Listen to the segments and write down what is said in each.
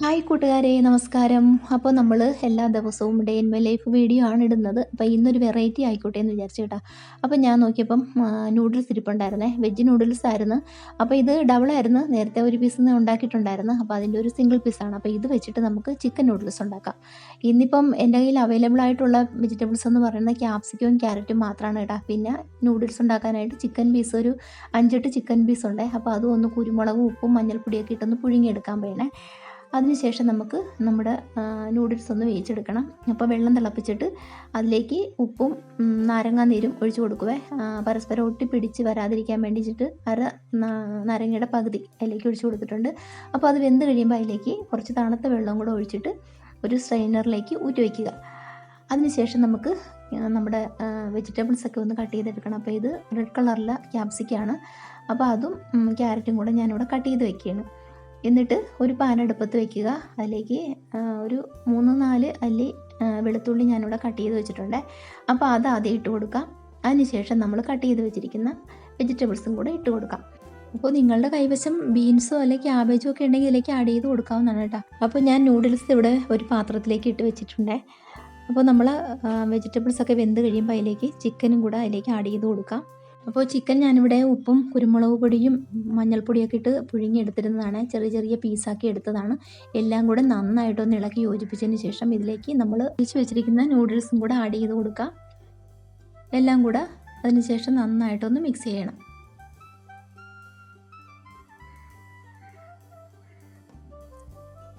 Hi കൂട്ടുകാരെ നമസ്കാരം. അപ്പോൾ നമ്മൾ എല്ലാ ദിവസവും day in my life video ആണ് ഇടുന്നത്. അപ്പോൾ ഇന്നൊരു വെറൈറ്റി ആയിക്കോട്ടെ എന്ന് വിചാരിച്ചു കേട്ടോ. അപ്പോൾ ഞാൻ നോക്കിയപ്പം നൂഡിൽസ് ഇരിപ്പുണ്ടായിരുന്നേ. വെജ് നൂഡിൽസ് ആയിരുന്നു. അപ്പോൾ ഇത് ഡബിളായിരുന്നു നേരത്തെ ഒരു പീസ് ഉണ്ടാക്കിയിട്ടുണ്ടായിരുന്നു. അപ്പോൾ അതിന്റെ ഒരു സിംഗിൾ പീസാണ് അപ്പോൾ ഇത് വെച്ചിട്ട് നമുക്ക് ചിക്കൻ നൂഡിൽസ് ഉണ്ടാക്കാം. ഇന്നിപ്പം എന്റെ കയ്യിൽ അവൈലബിൾ ആയിട്ടുള്ള വെജിറ്റബിൾസ് എന്ന് പറയുന്നത് ക്യാപ്സിക്കവും ക്യാരറ്റും മാത്രമാണ് കേട്ടോ. പിന്നെ നൂഡിൽസ് ഉണ്ടാക്കാനായിട്ട് ചിക്കൻ പീസ് ഒരു അഞ്ചെട്ട് ചിക്കൻ പീസ് ഉണ്ട്. അപ്പോൾ അതും ഒന്ന് കുരുമുളകും ഉപ്പും മഞ്ഞൾപ്പൊടിയൊക്കെ ഇട്ടൊന്ന് പുഴുങ്ങിയെടുക്കാൻ വേണേ അതിനുശേഷം നമുക്ക് നമ്മുടെ നൂഡിൽസ് ഒന്ന് വേവിച്ചെടുക്കണം. അപ്പോൾ വെള്ളം തിളപ്പിച്ചിട്ട് അതിലേക്ക് ഉപ്പും നാരങ്ങാ നാരങ്ങാനീരും ഒഴിച്ചു കൊടുക്കുവേ. പരസ്പരം ഒട്ടിപ്പിടിച്ച് വരാതിരിക്കാൻ വേണ്ടിയിട്ട് അര നാരങ്ങയുടെ പകുതി അതിലേക്ക് ഒഴിച്ചു കൊടുത്തിട്ടുണ്ട്. അപ്പോൾ അത് വെന്ത് കഴിയുമ്പോൾ അതിലേക്ക് കുറച്ച് തണുത്ത വെള്ളം കൂടെ ഒഴിച്ചിട്ട് ഒരു സ്ട്രെയിനറിലേക്ക് ഊറ്റി വയ്ക്കുക. അതിനുശേഷം നമുക്ക് നമ്മുടെ വെജിറ്റബിൾസ് ഒക്കെ ഒന്ന് കട്ട് ചെയ്തെടുക്കണം. അപ്പോൾ ഇത് റെഡ് കളറിലെ ക്യാപ്സിക്കാണ് അപ്പോൾ അതും ക്യാരറ്റും കൂടെ ഞാനിവിടെ കട്ട് ചെയ്ത് വെക്കുകയാണ്. എന്നിട്ട് ഒരു പാൻ അടുപ്പത്ത് വെക്കുക. അതിലേക്ക് ഒരു മൂന്ന് നാല് അല്ലി വെളുത്തുള്ളി ഞാനിവിടെ കട്ട് ചെയ്ത് വെച്ചിട്ടുണ്ട്. അപ്പോൾ അത് ആദ്യം ഇട്ട് കൊടുക്കാം. അതിനുശേഷം നമ്മൾ കട്ട് ചെയ്ത് വെച്ചിരിക്കുന്ന വെജിറ്റബിൾസും കൂടെ ഇട്ട് കൊടുക്കാം. അപ്പോൾ നിങ്ങളുടെ കൈവശം ബീൻസോ അല്ലെങ്കിൽ ക്യാബേജോ ഒക്കെ ഉണ്ടെങ്കിൽ ഇതിലേക്ക് ആഡ് ചെയ്ത് കൊടുക്കാവുന്നതാണ് കേട്ടോ. അപ്പോൾ ഞാൻ നൂഡിൽസ് ഇവിടെ ഒരു പാത്രത്തിലേക്ക് ഇട്ട് വെച്ചിട്ടുണ്ട്. അപ്പോൾ നമ്മൾ വെജിറ്റബിൾസ് ഒക്കെ വെന്ത് കഴിയുമ്പോൾ അതിലേക്ക് ചിക്കനും കൂടെ അതിലേക്ക് ആഡ് ചെയ്ത് കൊടുക്കാം. അപ്പോൾ ചിക്കൻ ഞാനിവിടെ ഉപ്പും കുരുമുളക് പൊടിയും മഞ്ഞൾപ്പൊടിയൊക്കെ ഇട്ട് പുഴുങ്ങിയെടുത്തിരുന്നതാണ്. ചെറിയ ചെറിയ പീസാക്കി എടുത്തതാണ്. എല്ലാം കൂടെ നന്നായിട്ടൊന്ന് ഇളക്കി യോജിപ്പിച്ചതിന് ശേഷം ഇതിലേക്ക് നമ്മൾ ഒഴിച്ച് വെച്ചിരിക്കുന്ന നൂഡിൽസും കൂടെ ആഡ് ചെയ്ത് കൊടുക്കാം. എല്ലാം കൂടെ അതിനുശേഷം നന്നായിട്ടൊന്ന് മിക്സ് ചെയ്യണം.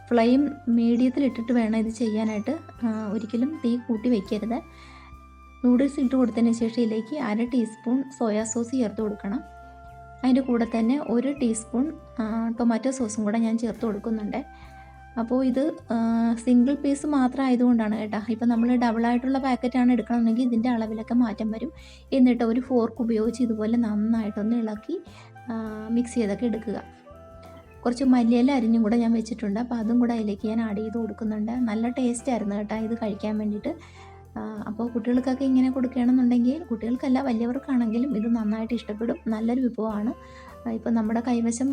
ഫ്ലെയിം മീഡിയത്തിലിട്ടിട്ട് വേണം ഇത് ചെയ്യാനായിട്ട്. ഒരിക്കലും തീ കൂട്ടി വയ്ക്കരുത് നൂഡിൽസ് ഇട്ട് കൊടുത്തതിന് ശേഷം ഇതിലേക്ക് അര ടീസ്പൂൺ സോയാ സോസ് ചേർത്ത് കൊടുക്കണം. അതിന്റെ കൂടെ തന്നെ ഒരു ടീസ്പൂൺ ടൊമാറ്റോ സോസും കൂടെ ഞാൻ ചേർത്ത് കൊടുക്കുന്നുണ്ട്. അപ്പോൾ ഇത് സിംഗിൾ പീസ് മാത്രം ആയതുകൊണ്ടാണ് കേട്ടോ ഇപ്പോൾ നമ്മൾ ഡബിളായിട്ടുള്ള പാക്കറ്റാണ് എടുക്കണമെങ്കിൽ ഇതിന്റെ അളവിലൊക്കെ മാറ്റം വരും. എന്നിട്ട് ഒരു ഫോർക്ക് ഉപയോഗിച്ച് ഇതുപോലെ നന്നായിട്ടൊന്ന് ഇളക്കി മിക്സ് ചെയ്തൊക്കെ എടുക്കുക. കുറച്ച് മല്ലിയില അരിഞ്ഞും കൂടെ ഞാൻ വെച്ചിട്ടുണ്ട്. അപ്പോൾ അതും കൂടെ അതിലേക്ക് ഞാൻ ആഡ് ചെയ്ത് കൊടുക്കുന്നുണ്ട്. നല്ല ടേസ്റ്റ് ആയിരുന്നു കേട്ടോ ഇത് കഴിക്കാൻ വേണ്ടിയിട്ട്. അപ്പോൾ കുട്ടികൾക്കൊക്കെ ഇങ്ങനെ കൊടുക്കുകയാണെന്നുണ്ടെങ്കിൽ കുട്ടികൾക്കല്ല വലിയവർക്കാണെങ്കിലും ഇത് നന്നായിട്ട് ഇഷ്ടപ്പെടും. നല്ലൊരു വിഭവമാണ്. ഇപ്പോൾ നമ്മുടെ കൈവശം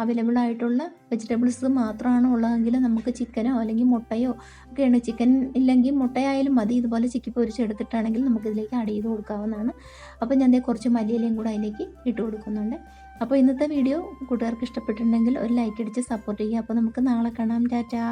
അവൈലബിൾ ആയിട്ടുള്ള വെജിറ്റബിൾസ് മാത്രമാണ് ഉള്ളതെങ്കിൽ നമുക്ക് ചിക്കനോ അല്ലെങ്കിൽ മുട്ടയോ ഒക്കെയാണ്. ചിക്കൻ ഇല്ലെങ്കിൽ മുട്ടയായാലും മതി. ഇതുപോലെ ചിക്കി പൊരിച്ചെടുത്തിട്ടാണെങ്കിൽ നമുക്കിതിലേക്ക് ആഡ് ചെയ്ത് കൊടുക്കാവുന്നതാണ്. അപ്പോൾ ഞാൻ കുറച്ച് മല്ലിയിലയും കൂടെ അതിലേക്ക് ഇട്ട് കൊടുക്കുന്നുണ്ട്. അപ്പോൾ ഇന്നത്തെ വീഡിയോ കൂട്ടുകാർക്ക് ഇഷ്ടപ്പെട്ടിട്ടുണ്ടെങ്കിൽ ഒരു ലൈക്ക് അടിച്ച് സപ്പോർട്ട് ചെയ്യുക. അപ്പോൾ നമുക്ക് നാളെ കാണാം. ടാറ്റാ.